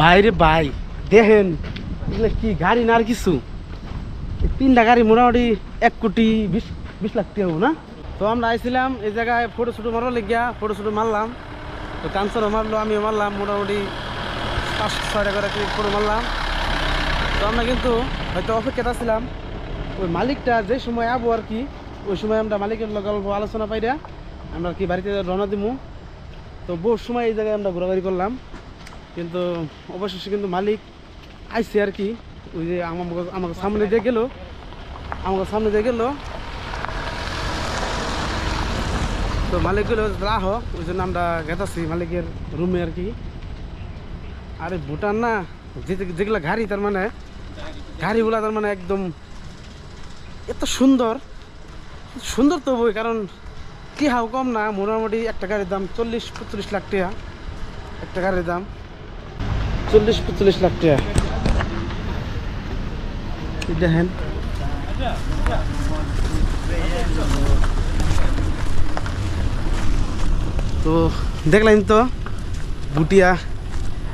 ভাইরে ভাই, দেখেন, এগুলো কি গাড়ি না আর কিছু? তিনটা গাড়ি মোটামুটি এক কোটি বিশ বিশ লাখ টাকা না? তো আমরা আইছিলাম এই জায়গায় ফটো শুটো মারো লেগিয়া ফটো শুটো মারলাম। তো কাঞ্চনও মারলো, আমিও মারলাম, মোটামুটি পাঁচ, ছয়টা করে ফটো মারলাম। তো আমরা কিন্তু হয়তো অপেক্ষাতে ছিলাম ওই মালিকটা যে সময় আবো আর কি, ওই সময় আমরা মালিকের লগে অল্প আলোচনা পাইরা আমরা কি বাড়িতে রওনা দিমু। তো বহু সময় এই জায়গায় আমরা ঘোরাঘুরি করলাম। কিন্তু অবশেষে কিন্তু মালিক আইসে আর কি। ওই যে আমার আমাকে সামনে দিয়ে গেল। আমাকে সামনে দিয়ে গেল। তো মালিক গেল রাহ ওই জন্য আমরা গেতাছি মালিকের রুমে আর কি। আরে ভুটান না যেগুলো গাড়ি তার মানে গাড়িগুলা তার মানে একদম এত সুন্দর। সুন্দর তো বই, কারণ কি হাও কম না, মোটামুটি একটা গাড়ির দাম চল্লিশ, পঁয়ত্রিশ লাখ টাকা একটা গাড়ির দাম। চল্লিশ পঁয়ত্রিশ লাখ টাকা। দেখেন। তো দেখলেন তো, বুটিয়া,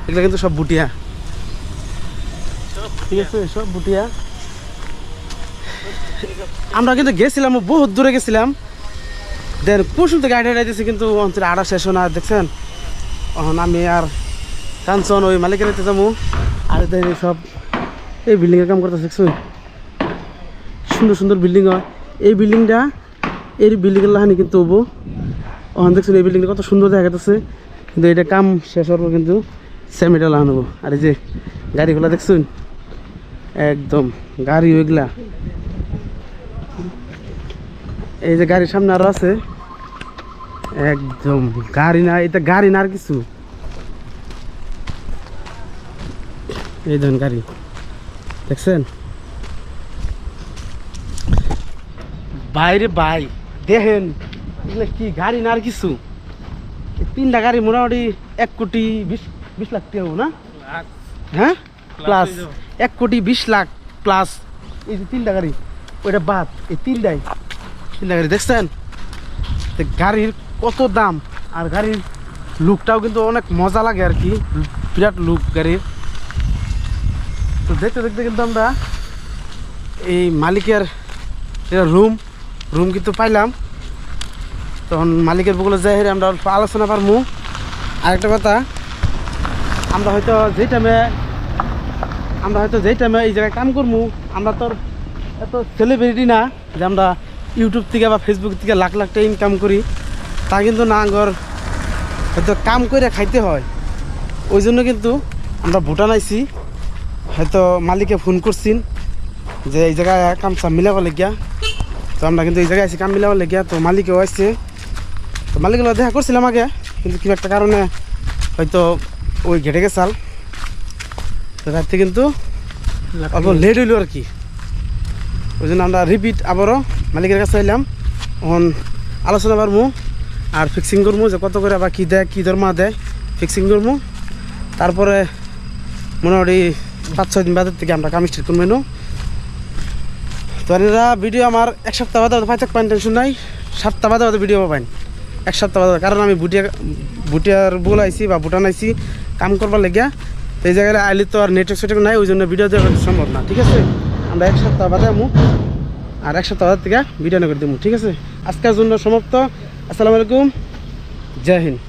এগুলো কিন্তু সব বুটিয়া। ঠিক আছে, সব বুটিয়া। আমরা কিন্তু গেছিলাম, বহুত দূরে গেছিলাম। দেন পরশু থেকে আইডা আইতেছি কিন্তু অন্তরে আড়া শেষ না, দেখছেন? আমি আর কাঞ্চন, ওই মালিকের যাব। আর সব, এই বিল্ডিংয়ের কাম করতে দেখছ সুন্দর সুন্দর বিল্ডিং হয়। এই বিল্ডিংটা এই বিল্ডিংয়ের লাহানি কিন্তু হব ওখান দেখছেন এই বিল্ডিংটা কত সুন্দর দেখা যাচ্ছে কিন্তু এটা কাম শেষ হওয়ার কিন্তু সেম এটা লাহান হব। আর এই যে গাড়িগুলো দেখছেন একদম গাড়ি ওইগুলা। এই যে গাড়ির সামনে আরও আছে। একদম গাড়ি না, এটা গাড়ি না আর কিছু। এই ধরুন গাড়ি। দেখছেন? বাইরে বাই দেখেন এগুলো কি গাড়ি না আর কিছু? তিনটা গাড়ি মোটামুটি এক কোটি বিশ বিশ লাখ টাকা না? হ্যাঁ? প্লাস এক কোটি বিশ লাখ প্লাস এই যে তিনটা গাড়ি ওইটা বাদ এই তিনটাই। তিনটা গাড়ি দেখছেন? গাড়ির কত দাম আর গাড়ির লুকটাও কিন্তু অনেক মজা লাগে আর কি। বিরাট লুক গাড়ির। তো দেখতে দেখতে কিন্তু আমরা এই মালিকের রুম রুম কিন্তু পাইলাম। তখন মালিকের বগুলো যাই হেরে আমরা আলোচনা পারমু আরেকটা কথা, আমরা হয়তো যেই টাইমে আমরা হয়তো যেই টাইমে এই জায়গায় কাম করব আমরা তো আর এত সেলিব্রিটি না যে আমরা ইউটিউব থেকে বা ফেসবুক থেকে লাখ লাখ টাকা ইনকাম করি। তা কিন্তু না আগর হয়তো কাম করে খাইতে হয়। ওই জন্য কিন্তু আমরা ভুটান আইছি। হয়তো মালিকে ফোন করছিন যে এই জায়গায় কাম সাম মিলাবার লেগিয়া। তো আমরা কিন্তু এই জায়গায় আছি কাম মিলাবার লেগিয়া। তো মালিকেও আসছে। তো মালিকের দেখা করছিলাম আগে কিন্তু কিবা একটা কারণে হয়তো ওই ঘেটে গেছাল। তো রাত্রে কিন্তু অল্প লেট হইল আর কি। ওই জন্য আমরা রিপিট আবারও মালিকের কাছে এলাম এখন আলোচনা পারব আর ফিক্সিং করব যে কত করে বা কী দেয় কী দরমা দেয় ফিক্সিং করব তারপরে মোটামুটি পাঁচ ছয় দিন বাদের থেকে আমরা কাম স্টার্ট করব এনো। তো এরা ভিডিও আমার এক সপ্তাহ বাদে পাই পাইন টেনশন নাই। সপ্তাহ বাদে বাদে ভিডিও পাবেন এক সপ্তাহ বাদে কারণ আমি বুটিয়া, বুটিয়ার বল আইছি বা ভুটান আইছি, কাম করবার লেগিয়া। তো এই জায়গায় আইলে তো আর নেটওয়ার্ক সেটওয়ার্ক নাই, ওই জন্য ভিডিও দেওয়া সম্ভব না, ঠিক আছে? আমরা এক সপ্তাহ বাদে আমু, আর এক সপ্তাহ বাদ থেকে ভিডিও করে দেবো ঠিক আছে? আজকের জন্য সমাপ্ত। আসসালামু আলাইকুম। জয় হিন্দ।